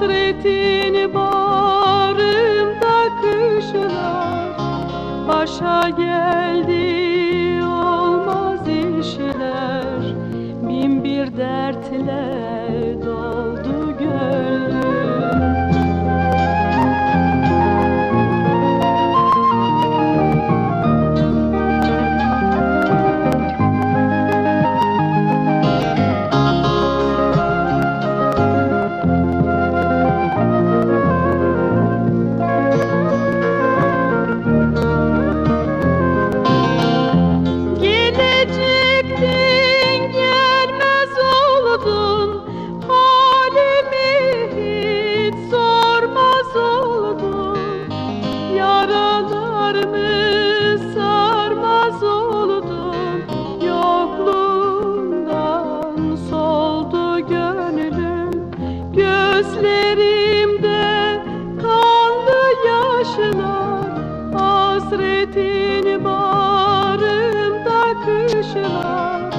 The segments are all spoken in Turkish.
Hasretin bağrımda kışlar. Başa geldi olmaz işler. Bin bir dertle doldu Hasretin bağrımda kışlar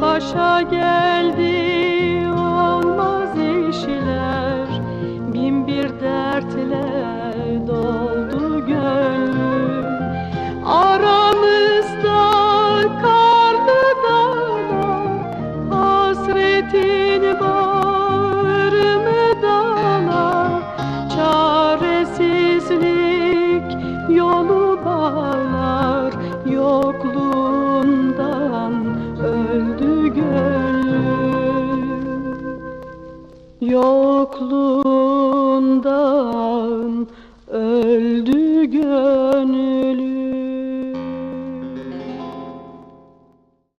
Başa geldi Hasretin bağrımı Çaresizlik yolu Yokluğundan öldü gönlüm. Yokluğundan öldü gönlüm.